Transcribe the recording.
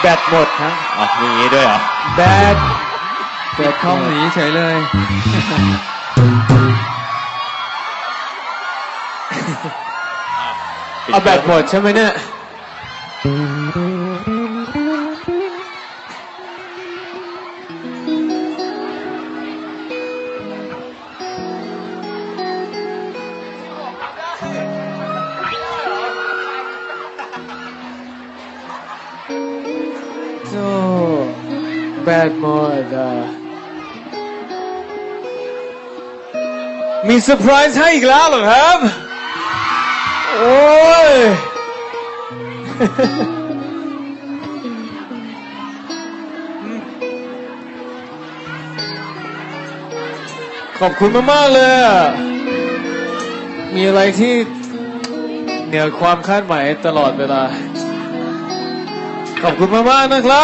แบตหมดฮะอ๋อมีอย่างนี้ด้วยเหรอ แบตเกิดคอมหนีเฉยเลย เอาแบตหมดใช่ไหมเนี่ย โอ้แบตหมดอะมีเซอร์ไพรส์ให้อีกแล้วเหรอครับ โอ้ย ขอบคุณมาก ๆ เลย มีอะไรที่เหนือความคาดหมายตลอดเวลา ขอบคุณมากๆนะครับ